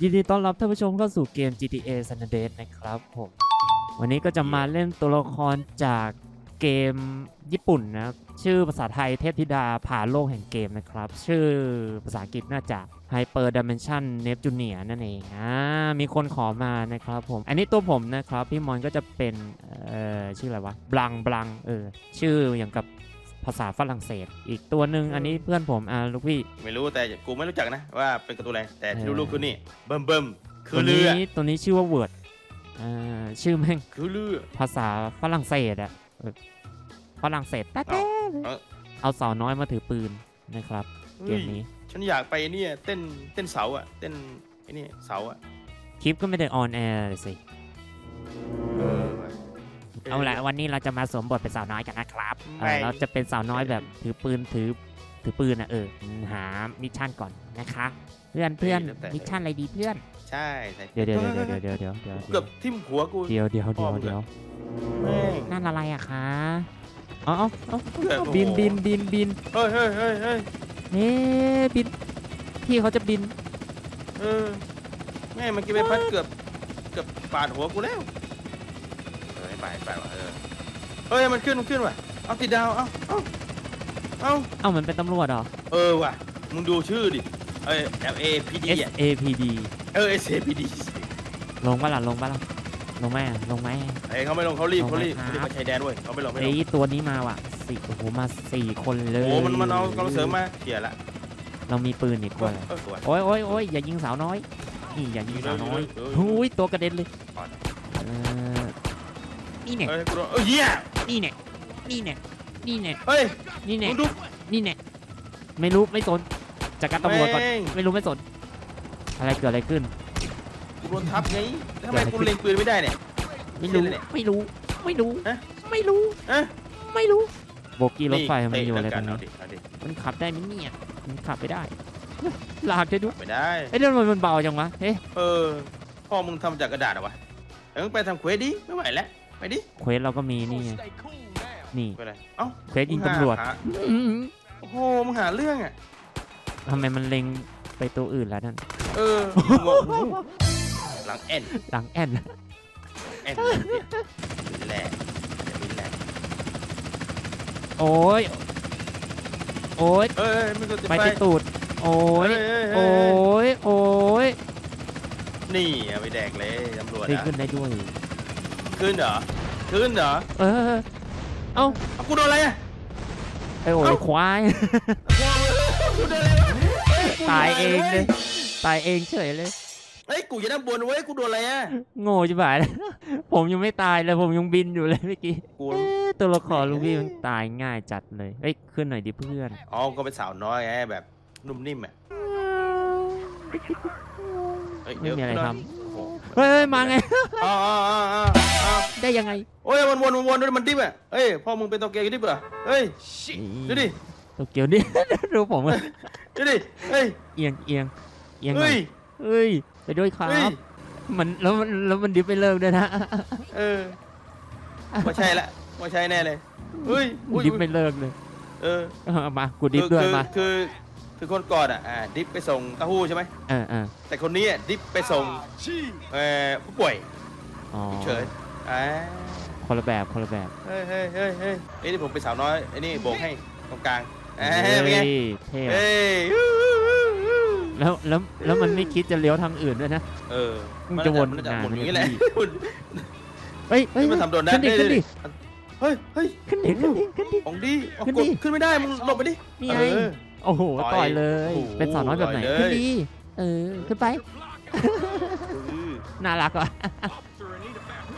ยินดีต้อนรับท่านผู้ชมเข้าสู่เกม GTA San Andreas นะครับผมวันนี้ก็จะมาเล่นตัวละครจากเกมญี่ปุ่นนะครับชื่อภาษาไทยเทพธิดาผ่าโลกแห่งเกมนะครับ ชื่อภาษาอังกฤษน่าจะ Hyper Dimension Neptunia นั่นเองอ่ามีคนขอมานะครับผม อันนี้ตัวผมนะครับ พี่มอนก็จะเป็นเอ่อชื่ออะไรวะบลังบลังเออชื่ออย่างกับ ภาษาฝรั่งเศส อีกตัวหนึ่งอันนี้เพื่อนผมอ่าลูกพี่ ไม่รู้แต่กูไม่รู้จักนะว่าเป็นการ์ตูนอะไรแต่ที่เออรู้ๆคือนี่เบิ่มเบิ่มคืตัวอเรือนี้ตัวนี้ชื่อว่าเวิร์ดอ่าชื่อแม่งคือเรือภาษาฝรั่งเศสอะเออฝรั่งเศสแป๊ะเอ้าๆเลยเอ้าเอาสาวน้อยมาถือปืนนะครับเกเฮ้มยนี้ฉันอยากไปเนี่ยเต้นเต้นเสาอะเต้นไอ้นี่เสาอะคลิปก็ไม่ได้ออนแอร์เลยสิเออว่ะ เอาละวันนี้เราจะมาสวมบทเป็นสาวน้อยกันนะครับเอไม่อเราจะเป็นสาวน้อยแบบถือปืนถือถือปืนอะเออหามิชชั่นก่อนนะคะ เพื่อนเพื่อนมิชชั่นอะไรดีเพื่อน ใช่ใช่เดี๋ยวเดี๋ยวเดี๋ยวเดี๋ยวเดี๋ยวเดี๋ยวเดี๋ยวเกือบทิ่มหัวกูเดี๋ยวเดี๋ยวเดี๋ยวเดี๋ยวแม่งนั่นอะไรอะคะเอ๋อาเอาเกือบบินบินบินบินเฮ้ยเฮ้ยเฮ้ยเฮ้ยเฮ้บินพี่เขาจะบิน เออแม่งเมื่อกี้ไปพัดเกือบเกือบปาดหัวกูแล้ว เออให้ไปไปว่ะเออเฮ้ยมันขึ้นมันขึ้นว่ะเอาติดดาวเอาเอาเอาเอ้ามันเป็นตำรวจเหรอ เออว่ะมึงดูชื่อดิเอ้ย L A P D S อะ A P D เออ S A P D ลงปะล่ะลงปะล่ะลงไหมอะลงไหมเอ้ยเขาไม่ลงเขารีบเขารีบลงเขาไหมรีบครับมาชายแดนด้วยเขาไม่ลงไม่ลไอ้งยตัวนี้มาว่ะสี่โอ้โหมาสี่คนเลยโอ้มันมันเอากำลังเสริมมาเขี่ยละเรามีปืนอีกเอคนอเออสวยโอ้ยโอ้ยโอ้ยอย่ายิงสาวน้อยนี่อย่ายิงสาวน้อยเออเออเออหูยตัวกระเด็นเลยอ่อนเออ นี่เนี่ยเอ้ยกูโดนเอ้ยเหี้ยนี่เนี่ยนี่เนี่ยนี่เนี่ยเฮ้ยนี่เนี่ยมึงดูนี่เนี่ยไม่รู้ไม่สนจัดการตำรวจก่อนแม่งไม่รู้ไม่สน อะไรเกิดอะไรขึ้น กูโดนทับไงทำไมกูเล็งปืนไม่ได้เนี่ย ไม่รู้เชี่ยเลยเนี่ยไม่รู้ ไม่รู้ ฮะ ไม่รู้เอ๊ะไม่รู้ โบกี้รถไฟมันอยู่อะไรเตะตรงแล้วนี้กันเอาดิมันขับได้ไหมเนี่ย มันขับไม่ได้ลากได้ด้วยเอาไม่ได้เอ้ยเรื่องมันมันเบาจังวะเฮ้ยเออพ่อมึงทำจากกระดาษเหรอวะเอ้ยมึงไปทำเควสดิไม่ไหวแล้วไป ดิเควสเราก็มีนี่ไงนี่ไปเลยเอ้าเควสยิงตำรวจหาอื้อหือโอ้โหมึงหาเรื่องอะ ทำไมมันเล็งไปตัวอื่นแล้วนั่นเอองงหลังเอ็นหลังแอนเอ็นแหละเดี๋ยวมีแหละโอ้ยโอ้ยเอ้ยเอ้ยมึงก็จะไปไปที่ตูดโอ้ยเอ้ยเอ้ยโอ้เอ้ยยโอ้ยนี่เอาไปแดกเลยตำรวจได้อะขึ้นได้ด้วย ขึ้นเหรอขึ้นเหรอเออ เอ้าเอากูโดนอะไรอะไอ้โอ้ยเอ้าควาย กูโดนอะไรวะเฮ้กูตายเองเลย ตายเองเฉยเลย เฮ้ยกูอยู่ด้านบนเว้ยกูโดนอะไรอะโง่จิ๋วายเลย ผมยังไม่ตายเลยผมยังบินอยู่เลยเมื่อกี้กูเอ๊ะตัวละครลูกพี่มันตายง่ายจัดเลยเอ้ยขึ้นหน่อยดิเพื่อน อ๋อก็เป็นสาวน้อยไงแบบนุ่มนิ่มอะเฮ้ยไม่เดี๋ยวมีอะไรขึ้นทหน่อยโอ้โหำ เฮ้ยเฮ้ยมาไงอ๋ออ๋ออ๋ออ๋ออ๋อได้ยังไงโอ้ยมันวนมันวนด้วยมันดิบอะเฮ้ยพ่อมึงเป็นตัวเกย์ดิบเหรอเฮ้ยดูดิตัวเกียวนี่ ดูผมอะดูดิเฮ้ยเอียงเอียงเอียงหน่เฮ้อยยเฮ้ย ไปด้วยครัเฮ้ยบ มันแล้วมันแล้วมันดิฟไปเลิกด้วยนะเออว่าใช่ละว่าใช่แน่เลยเฮ้ยอุ้ยดิฟไม่เลิกเลย เออ เอามา กูดิฟด้วยคือมา คือ คือคนก่อนอะอ่าดิฟไปส่งเต้าหู้ใช่ไหมเออเออแต่คนนี้อะดิฟไปส่งเอ่อผู้ป่วยอ๋อเฉยอ่าคนละแบบคนละแบบเฮ้ยเฮ้ยเฮ้ยเฮ้ยไอ้นี่ผมเป็นสาวน้อยไอ้นี่โบกให้ตรงกลางเอ้เฮ้ยเป็นไงยเท่อะเฮ้ยแล้วแล้วแล้วมันไม่คิดจะเลี้ยวทางอื่นด้วยนะ เออมึงจะวนมัจะนานหมุนไหมอย่างนี้แหละพี่หมุน เฮ้ยเฮ้ยมันทำโดนได้ขึ้นดิขึ้นดิเฮ้ยเฮ้ยขึ้นดิขึ้นดิขึ้นดิ ของดีเอาขึ้นกดิดขึ้นไม่ได้มึงหลบไปดิ นี่ไง เออ โอ้โหต่ต่ออยยเลย โอ้โหเป็นสาวน้อยแบบไหนต่อยเลย ขึ้นดีเออขึ้นไปน่ารักอะ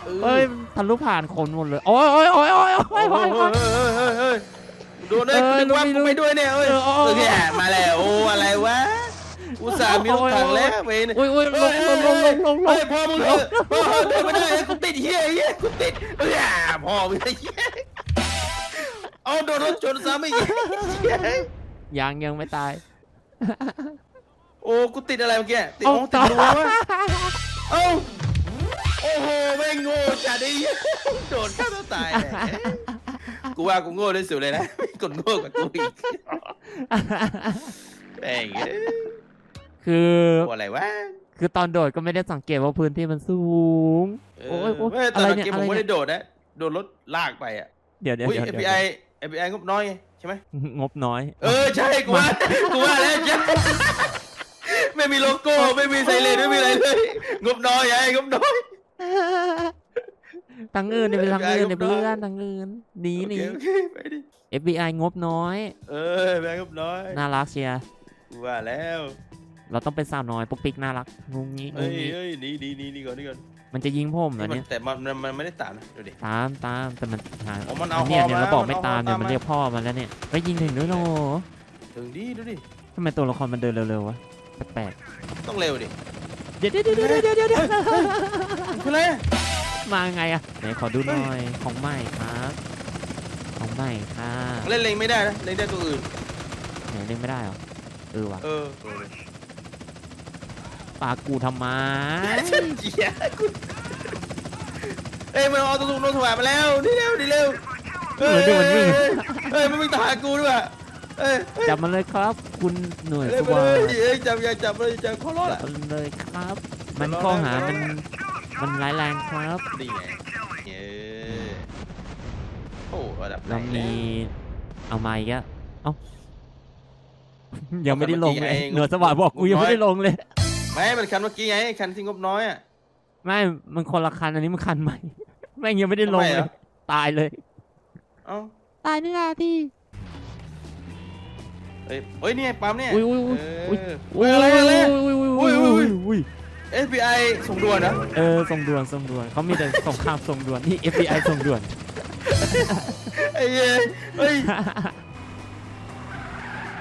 เออเอ้ยมันทะลุผ่านคนหมดเลยโอ้ยโอ้ยโอ้ยโอ้ยโอ้ยเฮ้โอ้ยยเฮ้โอ้ยยเฮ้ย เฮ้ยเฮ้ยโดนเลยเออกูนึกว่ารู้กูไปด้วยเนี่ยเอ้ยเออเออเออเออแย่มาแล้วโอ้อะไรวะอุตส่าห์มีรถถังแล้วเว้ยโอ้ยโอ้ยลงลงลงลงลงลเฮ้งยพ่อมึงเออพ่อเดินไม่ได้กูติดเฮียเฮียกูติดเออพ่อมึงไอ้เฮียเอาโดนรถชนซ้ำอีกเหี้ย ยังยังไม่ตาย โอ้กูติดอะไรเมื่อกี้ติดเอาอ๋อติดรั้ววะเอ้าโอ้โหแม่งโง่จัดไอ้เหี้ยโดนฆ่าตัวตายแหละกูว่ากูโง่ที่สุดเลยนะมีคนโง่กว่ากูอีกแม่งเอ้ยคือตัวอะไรวะคือตอนโดดก็ไม่ได้สังเกตว่าพื้นที่มันสูง เอโอ้อยโอ้ยไม่แต่อะไรตะเนี่ยกี้ผอะไรมเนี่ย ไม่ได้โดดนะโดนรถลากไปอะเดี๋ยวเดี๋ยวอุ้ย เดี๋ยวเดี๋ยว FBI FBI งบน้อยไง ใช่ไหม งบน้อย เออใช่กูว่ากูว่าแล้วใช่ไม่มีโลโก้ไม่มีไซเรนไม่มีอะไรเลย งบน้อยไงงบน้อยทางอื่นเนี่ยเป็นทางอื่นเนี่ย FBI งบน้อยเพื่อนทางอื่นหนี โอหนีเคโอเคไปดิ FBI งบน้อย เออแบงค์งบน้อยน่ารักเชียร์กูว่าแล้วเราต้องเป็นสาวน้อยปุ๊กปิ๊กน่ารักงุ้งงี้งุ้เอ้ยงงี้ เอ้ยหนีหนีหนีหนีก่อนหนีก่อน มันจะยิงผมเหรอมัเนี่ยแต่มันมันมันไม่ได้ตามนะดูดิ ตามตามแต่มันหาอ๋อมันเอาเนี่ยฮอเนี่ยมาเราบอกมันไม่เอาตามฮอเนี่ยตาม มันมาเรียกพ่อมาแล้วเนี่ยไปยิงถึงด้วยโนถึงดิดูดิ ทำไมตัวละครมันเดินเร็วๆวะแปลกต้องเร็วดิๆเดี๋ยวเดี๋ยวเดี๋ยวเดี๋ยวเดี๋ยวเดี๋ยวคืออะไรมาไงอะไหนขอดูหน่อยของใหม่ครับ ของใหม่ค่ะเล่นเล็งไม่ได้นะเล็งได้ตัวอื่นไหนเล่นไม่ได้เหรอเออว่ะเออเออ ปากกูทำไมฉันเจียกูเอ้ยมันเอาตัวสูงโดนถวายมาแล้วนี่เร็วนี่เร็วเหมือนเดี๋ยวมันวิ่งเอ้ยเอ้ยมันวิ่งตามหากูด้วยว่ะเอ้ยจับมันเลยครับ คุณหน่วยเอ้ยสไปวาเลยสเอ้ยจับอย่าจับเลยจับข้อร้อจัละบมันเลยครับ มันรอข้อได้หาไหมมันมันร้ายแรงครับ นี่ไงเออโอ้ระดับไหนเรามีแล้วเอาไม้กะเอ้ายังไม่ได้ลงเลยเอากลับมาหน่วยสวัสดิ์บอกกูยังไม่ได้ลงเลย ไม่มันคันเมื่อกี้ไงคันที่งบน้อยอะ ไม่มันคนละคันอันนี้มันคันใหม่ แม่งยังไม่ได้ลงทำไมเลอะย ตายเลย เอ้าตายนี่นาทีเอ้ยเอ้ยนี่ไงปั๊มเนี่ยอุ้ยอุ้ยอุ้ย เออุ้ยออุ้ยอะไรอะไร อุ้ยอุ้ยอุ้อุ้ยยอุ้อุ้ยยอุ้ย FBI ส่งด่วนนะเออส่งด่วนส่งด่วนเขามีแต่สงครามส่งด่วนนี่ FBI ส่งด่วน ไอ้เหี้ยเฮ้ย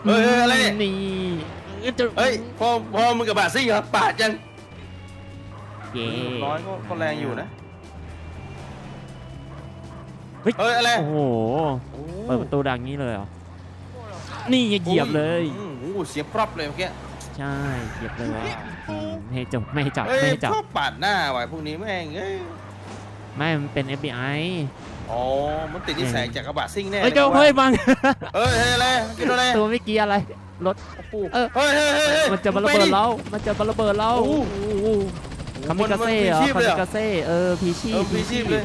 เฮ้ยเฮ้ยอะไรเนี่ย นี่ จะเฮ้ยพอพอมึงกับบาซิ่งเหรอปาดยังเย้น้อยก็ก็แรงอยู่นะ เฮ้ยเฮ้ยอะไร โอ้โหโอ้เปิดประตูดังนี้เลยเหรอ นี่เหยียบเลยอืมโอ้โหเสียงปรับเลยเมื่อกี้ ใช่เหยียบเลยอืมไม่ให้จับไม่ให้จับเฮ้ยไม่ให้จับชอบปาดหน้าว่ะพวกนี้แม่งเอ้ยไม่มันเป็น FBI อ๋อ มันติดนิสัยจากกระบะซิ่งแน่เฮ้ยลเจ้าว่ะเฮ้ยบังเฮ้ยเฮ้ยอะไรกินอะไร ตัวไม่อกี้อะไร รถเออเฮ้ยเฮ้ยเฮ้ยเฮ้ยมันจะมาระเบิดเรามันจะมาระเบิดเราโอ้โหโอ้โหคามิกาเซ่เหรอมันมันพีชีพคาเลยมิเหรอกาเซ่เออพีชีเออพพีชีพเลย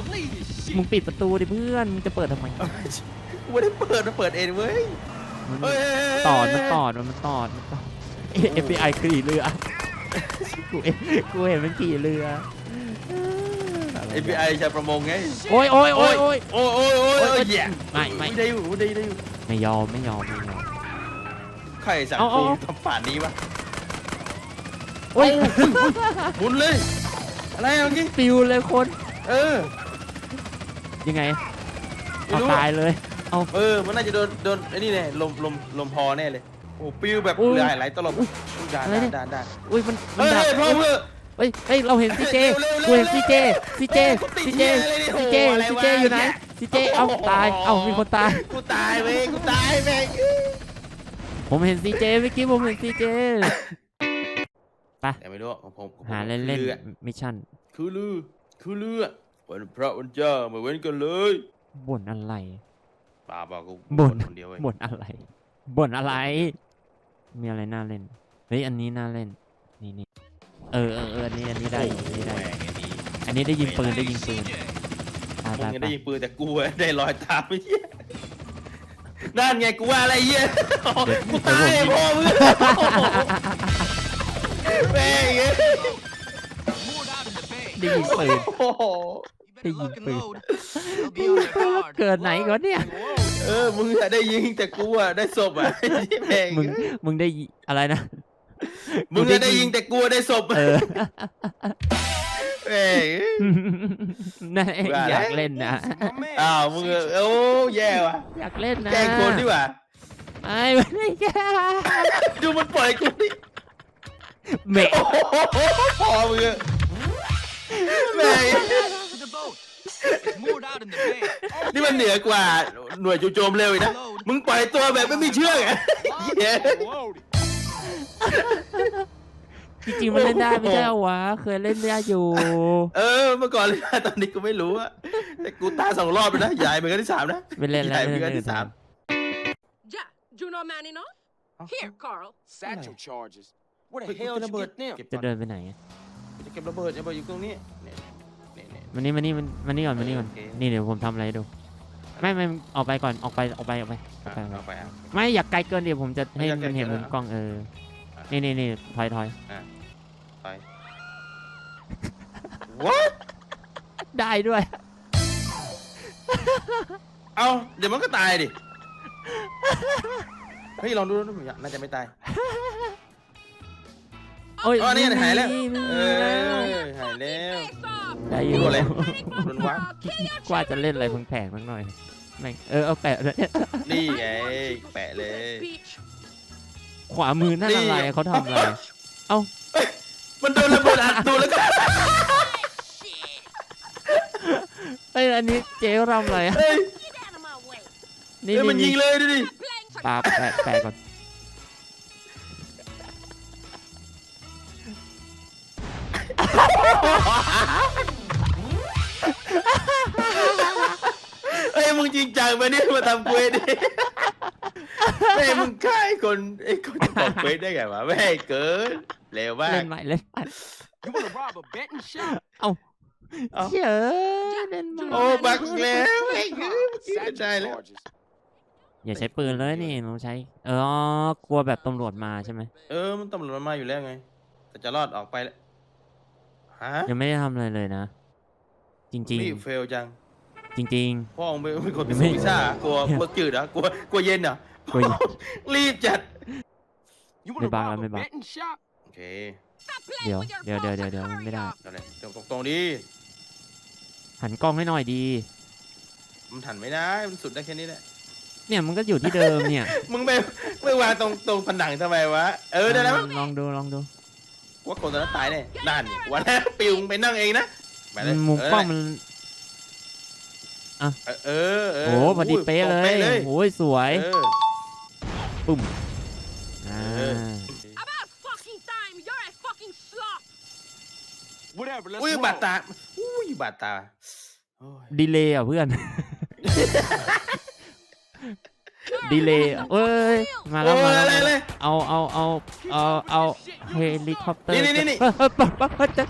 มึงปิดประตูดิเพื่อนมึงจะเปิดทำไมกูไม่ได้เปิดมาเปิดเองเว้ยมันเฮ้ยเฮ้ยเฮ้ยตอดมันตอดมันตอดมันตอด FBI ขี่เรือกูเห็นกูเห็นมันขี่เรือเอฟบีไอชาวประมงไงโอ้ยโอ้ยโอ้ยโอ้ยโอ้ยโอ้ยโอ้ยโอ้ยแย่ไม่ไม่ได้อยู่ได้ได้อยู่ไม่ยอมไม่ยอมไม่ยอม ใครสั่งเอาเอากูเอา ทำป่านนี้วะโอ้ยหมุนเลย อะไรเมื่อกี้ปิวเลยคน เออ ยังไงไม่เอารู้ ตายเลย เออ มันน่าจะโดนโดนไอ้นี่แน่ลมลมลมพอแน่เลย โอ้ปิวแบบอุ้ยหลายหลายตลบด่านอะไรเนี่ย ด่านด่านอุ้ยมันมัเฮ้นยดับเฮ้ยพ่อเพื่อ เฮ้ยเฮ้ยเราเห็นซีเจเร็วๆกูเห็นซีเจซีเจกูติดซีเจเหี้ยอะไรเนี่ยซีเจโอ้โหอะไรซีวะเจอยู่ไหนเนี่ย ซีเจเอ้าตายเอ้ามีคนตาย กูตายเว้ยกูตายแม่ง ผมเห็นซีเจเมื่อกี้ผมเห็นซีเจแต่ไม่รู้ของผมของผมหาเล่นเล่นคือมิชชั่น คือลือ คือลือวันพระวันเจ้ามาเว้นกันเลยบ่นอะไรป่าบอกกูบ่นคนเดียวเว้ยบ่นอะไรบ่นอะไร มีอะไรน่าเล่น เฮ้ยอันนี้น่าเล่น นี่นี่เออเออเอออันนี้อันนี้ได้อยู่อันนี้ได้อยู่แม่งไอ้นี่อันนี้ได้ยิงปืนได้ยิงปืนตายมึงตายยังตาได้ยยิงปืนแต่กูอะได้รอยตามไอ้เหี้ย นั่นไงกูว่าอะไรเหี้ยกูตายพ่อมึงแม่งเอ้ยได้ยิงปืน โอ้โหได้ยิงปืนเกิดไหนก่อนเนี่ย เออมึงอะได้ยิงแต่กูอะได้ศพอะไอ้เหี้ยแม่งมึง มึงได้ยิอะไรนะ มึงอะได้ยิงแต่กูอะได้ศพเออ แม่งน่าว่าอยากเล่นนะอ้าวมึงอะโอ้แย่ว่ะอยากเล่นนะแกล้งคนดีกว่าไอ้ไม่ได้แกล้งดูมันปล่อยกูดิเมะโอ้โหพอมึงอะแม่งนี่มันเหนือกว่าหน่วยจู่โจมเร็วอีกนะมึงปล่อยตัวแบบไม่มีเชือกอะเหี้ย จริงๆมันเล่นได้ไม่ใช่เหรอวะ เคยเล่นได้อยู่ เออ เมื่อก่อนเลยนะตอนนี้กูไม่รู้อะแต่กูตายสองรอบไปนะใหญ่เหมือนกันที่สามนะไม่เล่นใหแล้ญ่วเหมือนกันเล่นที่สาม Yeah, do you know Manny, no? Here, Carl. Satchel charges. Where เฮ้ the ย hell กู did ระ you เบิด get them? เก็บจะก่อนเดินไปไหนจะเก็บระเบิดระเบิดอยู่ตรงนี้เนี่ยเนี่ยเนี่ย มันนี่มันนี่มันมันนี่ก่อนมันนี่ก่อน โอเค นี่เดี๋ยวผมทำอะไรให้ดู ไม่ไม่ออกไปก่อนออกไปออกไปออกไปออกไปออกเอาไปไปเอา ไม่อยากไกลเกินเดี๋ยวผมจะให้ไม่อยากไกลมันเห็นเกิมุนมเหรอกล้องเอออะ นี่นี่นี่ถอยถอยไป what ได้ด้วย เอาเดี๋ยวมันก็ตายดิ เฮ้ยลองดูดูน่าจะไม่ตาย โอ้ยอ๋อนี่หายแล้ว ไม่มีเอไม่มีอหายแล้ว ได้อยู่โดนอะไร โดนวัดกว่าจะเล่นอะไรแผงๆสักหน่อยแม่งเออเอาแปะเลยนี่ไงแปะเลย ขวามือนั่นอะไรนี่ เขาทำอะไร เอ้า มันโดนระเบิดอัดตัวแล้วก็เอ้ยอันนี้เจ๊ทำอะไรอะเฮ้ยนี่เฮ้ยมันยินี่งเลยดูดิปาแปะแปะก่อนเฮ้ยมึงจริงจังไปเนี่ยมาทำเควสดิ เฮ้ยมึงฆ่าไอ้คนไอ้คนจะบอกเควสได้ไงวะไม่ให้เกินเร็วมากเล่นใหม่เล่นใหม่ You wanna rob a betting shop? เอ้าเฉยเล่นใหม่โอ้บักแล้วไอ้เกินได้แล้ว charges. อย่าใช้ปืนเลยนี่เราใช้ เออกลัวแบบตำรวจมาใช่ไหมเออมันตำรวจมันมาอยู่แล้วไง แต่จะรอดออกไปแล้วฮะยังไม่ได้ทำอะไรเลยนะ จริง รีบเฟลจัง ๆ จริง พ่อมึงเป็นเป็นคนเป็นไม่พิซซ่ากลัวกลัวจืดเหรอกลัวกลัวเย็นเหรอ กลัวเย็นรีบจัด You wanna bang, rob let me a bang. betting shop? โอเคเดี๋ยวเดี๋ยวเดี๋ยวเดี๋ยวเดี๋ยวมันไม่ได้เอาเลยตรงตรงๆดีๆหันกล้องให้หน่อยดี มันถันไม่ได้ มันสุดได้แค่นี้แหละ เนี่ยมันก็อยู่ที่เดิมเนี่ยมึงไม่ไม่วางตรงตรงผนังทำไมวะ เออได้แล้วมั้งลองดูลองดูว่าคนตอนนั้นตายแน่นั่นวันนั้นปิวมึงไปนั่งเองนะไปเลยมุมกล้องมัน เออเออเออโอ้พอดีเป๊ะเลตรงยเลยโอ้ยสวย เออ ปุ่มอ่าเออ About fucking time! You're a fucking slop! Whatever, let's อุ้ย roll. บาดตาอุ้ยบาดตาโอ้ยดีเลย์อะเพื่อนดีเลย์เอ้ย มาแล้วโอ้มายแล้วอะไรเลย เอาเอาเอาเอาเอาเฮลิคอปเตอร์นี่นี่นี่นี่เฮ้ยเฮ้ยปั๊บปั๊บปั๊บจะ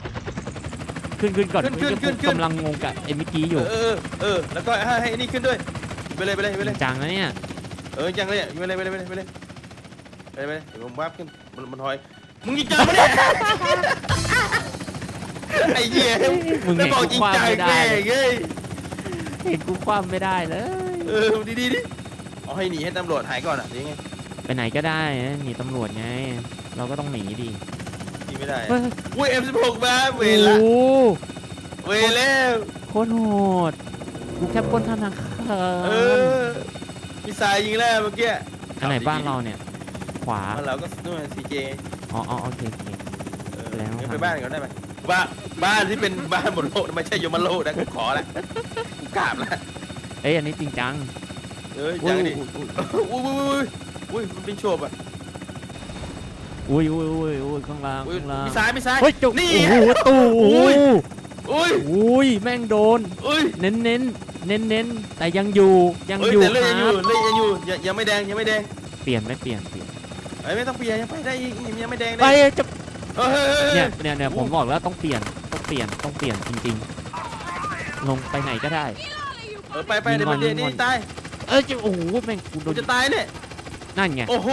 ขึ้นขึ้นก่อนขึ้นขึ้นขึ้นขึ้นกำลังงงกับไอ้เมื่อกี้อยู่เออเออแล้วก็ให้ให้นี่ขึ้นด้วยไปเลยไปเลยไปจเลริยงจังนะเนี่ย เออจังเลยอะไปเลยไปเลยไปเลยไปเลยไปเลยไปเลยเดี๋ยวผมวาบขึ้นมันมันถอยมึงจริงจังปะเนี่ยไอ้เหี้ยมึงแล้วเห็นบอกกูจริงคว้าจังไม่ได้แม่เลยเง้ยเห็นกูคว้าไม่ได้เลยเออดีดีดิเอาให้หนีให้ตำรวจหายก่อนอะหรือยังไงไปไหนก็ได้นะหนีตำรวจไง เราก็ต้องหนีดิหนีไม่ได้เฮ้ยอุ้ย M16 มาเวโอ้รละโหเวรแล้วโคตรโหดกูแค่ปล้นธนาคารเออ มีสายยิงแล้วเมื่อกี้อันไหนบ้านเราเนี่ย ขวา บ้านเราก็นู่นซีเจอ๋ออ๋อโอเคโอเคเออแล้วงั้นไปบ้านก่อนได้ไหมบ้านบ้านที่เป็นบ้านบนโลกไม่ใช่ยมโลกนะกูขอละกูกราบละเอ้ยอันนี้จริงจังเอออุ้จัยงดิอุ้ยอุ้ยอุ้ยอุ้ยอุ้ยมันเป็นโฉบอะอุ้ยอุ้ยอุ้ยอุ้ยข้างล่างอุ้ยข้างล่างมีซ้ายมีซ้ายเฮ้ยจุกนี่ โอ้โหตู้อุ้อุ้ยย อุ้ยอุ้ยแม่งโดน อุ้ยเน้นเน้นเน้นเน้นแต่ยังอยู่ยังเอ้ยอยู่แต่เลือดคยังอรัยู่บเลือดยังอยู่ยังยังไม่แดงยังไม่แดงเปลี่ยนไม่เปลี่ยนเปลี่ยนเอ้ยไม่ต้องเปลี่ยนยังไปได้อีกยังไม่แดงเลไปยจะเฮ้ยเฮ้ยเฮ้ยเนี่ยเนี่ยเนี่ยผมบอกแล้วต้องเปลี่ยนต้องเปลี่ยนต้องเปลี่ยนจริง ๆ ลงไปไหนก็ได้ เออไปไปยิงเดี๋ยวก่อมันนเดี๋ยวยิงก่นี่อนตายเอ้ยจะโอ้โหแม่งกูโดกูนจะตายเนี่ยนั่นไงโอ้โห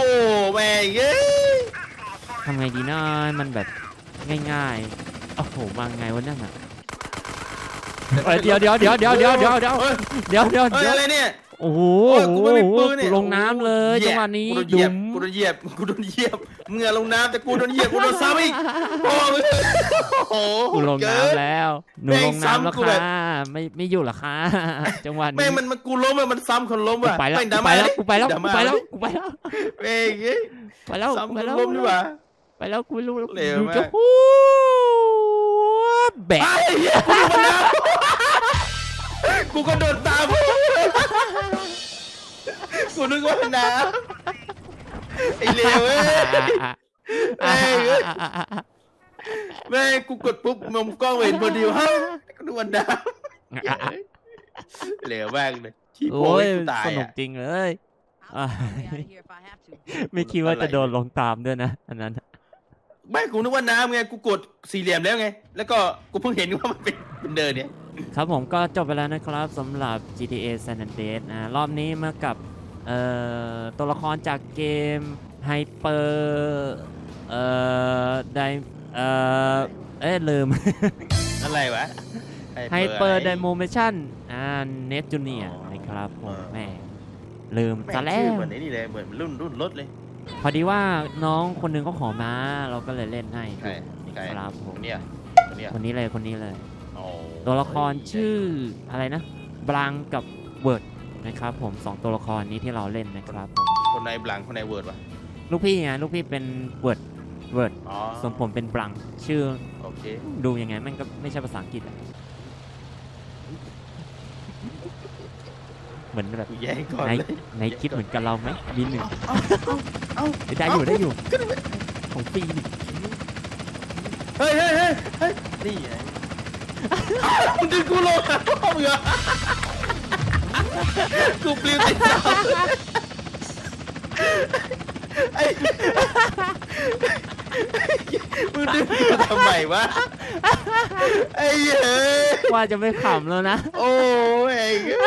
แม่งเอ้ยทำไงดีนะมันแบบง่ายๆโอ้โหมาไงวะนั่นอะ เอ้ยเดี๋ยวเดี๋ยวเดี๋ยวเดี๋ยวเดี๋ยวเดี๋ยวเดี๋ยวเฮ้ยเดี๋ยวเดี๋ยวเฮ้ยเดี๋ยวอะไรเนี่ย โอ้โหโอ้ยกูไม่มีปืนเนี่ย กูลงน้ำเลยเหยีจัยงบหวะนี้กูโดนเหยีดุยบมกูโดนเหยียบกูโดนเหยียบมึงอะลงน้ำแต่กูโดนเหยียบกูโดนซ้ำอีกโอ้ยโอ้โหกูลงเกิน้ำแล้วหนูแม่งลงน้ำแล้วซ้ำกูแบค่ะบไม่ไม่อยู่เหรอคะจังหวะแม่นี้งมันมันกูล้มอะมันซ้ำคนล้มกูว่ะไปแล้วม่งกูดราไปม่าแล้วดิกูไปแล้วดรากูม่าไปแล้วดิกูไปแล้วแม่งเอ้ยไปแล้วซ้ำไปคนแล้วล้มดีกว่า ไปแล้วกูไม่รู้เร็วมากจะพูด แบะไอ้เหี้ยกูโดนน้ำกูก็โดนตามกูนึกว่าน้ำไอ้เลวเอ้ยแม่งเอ้ยแม่งกูกดปุ๊บมุมกล้องเห็นพอดีวะกูนึกว่าน้ำเหลวมากเลยที่โพโอ้ยให้กูตายสนุกอะ จริงเลย I'll stay out of here if I have to. ไม่คิดว่าจะโดนลงตามด้วยนะ อันนั้น ไม่กูนึกว่าน้ำไงกูกดสี่เหลี่ยมแล้วไง แล้วก็กูเพิ่งเห็นว่ามันเป็นเป็นเดินเนี่ย ครับผมก็จบไปแล้วนะครับสำหรับ GTA San Andreas นะรอบนี้มากับเอ่อตัวละครจากเกม Hyper เอ่อไดเอ่อเอ้ยลืม อะไรวะ Hyper Dimension อ่า Net Junior นะครับผมอ่าแม่ลืมแม่งซะแล้ชื่อวเหมือนไอ้นี่เลยเหมือนรุ่นรุ่นรถเลย พอดีว่าน้องคนหนึงเขาขอมาเราก็เลยเล่นให้ใช่ใช่ครับผมคนเนี้ยคนเนี้ยคนนี้เลยคนนี้เลย โอ้ตัวละครชื่ออะไรนะบลังกับเวิร์ดนะครับผมสองตัวละครนี้ที่เราเล่นนะครับผมคนในบลังคนในเวิร์ดวะลูกพี่ไงลูกพี่เป็นเวิร์ดเวิร์ดอ๋อส่วนผมเป็นบลังชื่อโอเค ดูยังไงมันก็ไม่ใช่ภาษาอังกฤษอะเห มือนแบบกูแย่งก่อนในเลยในคิดเหมือนกับเราไหมมีหนึ่งเอ้าเอ้าได้อยู่ได้อยู่ของฟรีนี่เฮ้ยเฮ้ยเฮ้ยเฮ้ยนี่ไงมึงดึงกูลงอะพ่อมึงเหรอกูปลิวติดเสาไอ้มึงดึงกูทำไมวะ ไอ้เหี้ยว่าจะไม่ขำแล้วนะโอ้ยไอ้เหี้ย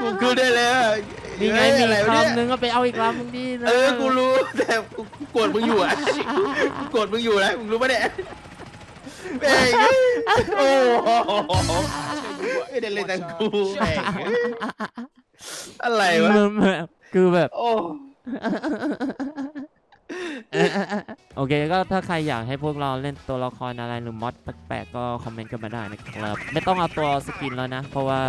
กูคือได้แล้วนี่ไงเฮ้ยมีอะไรวะเนี่ยคำนึงก็ไปเอาอีกคำนึงดิเออกูรู้แต่กูกูโกรธมึงอยู่อะกูโกรธมึงอยู่นะมึงรู้ปะเนี่ยแม่งโอ้โหไม่ได้เล่นแต่กูแม่งอะไรวะมันแบบคือแบบโอ้ โอเคก็ถ้าใครอยากให้พวกเราเล่นตัวละครอะไรหรือมอดแปลกๆก็คอมเมนต์กันมาได้นะครับ ไม่ต้องเอาตัวสกินแล้วนะ เพราะว่า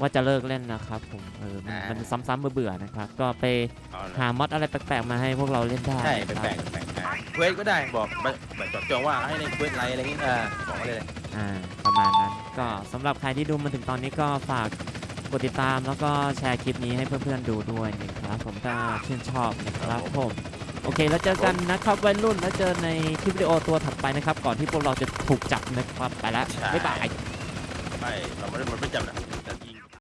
ว่าจะเลิกเล่นนะครับผมเออมันมันซ้ำๆเบื่อๆนะครับ ก็ไปเอาละหามอดอะไรแปลกๆมาให้พวกเราเล่นได้ใช่นะแปครับลกๆแปลกๆเควสก็ได้บอกแบบแบบจอดจองว่าให้ในเควสอะไรอะไรเงี้ยอ่าบอกมาเลยอ่าประมาณนั้นก็สำหรับใครที่ดูมาถึงตอนนี้ก็ฝากกดติดตามแล้วก็แชร์คลิปนี้ให้เพื่อนๆดูด้วยนะครับผมก็ชื่นชอบนะครับผม โอเคแล้วเจอกันนะครับวัยรุ่นแล้วเจอในคลิปวิดีโอตัวถัดไปนะครับ ก่อนที่พวกเราจะถูกจับนะครับไปแล้วบ๊ายบาย ไม่เราไม่ได้มันไม่จำนะ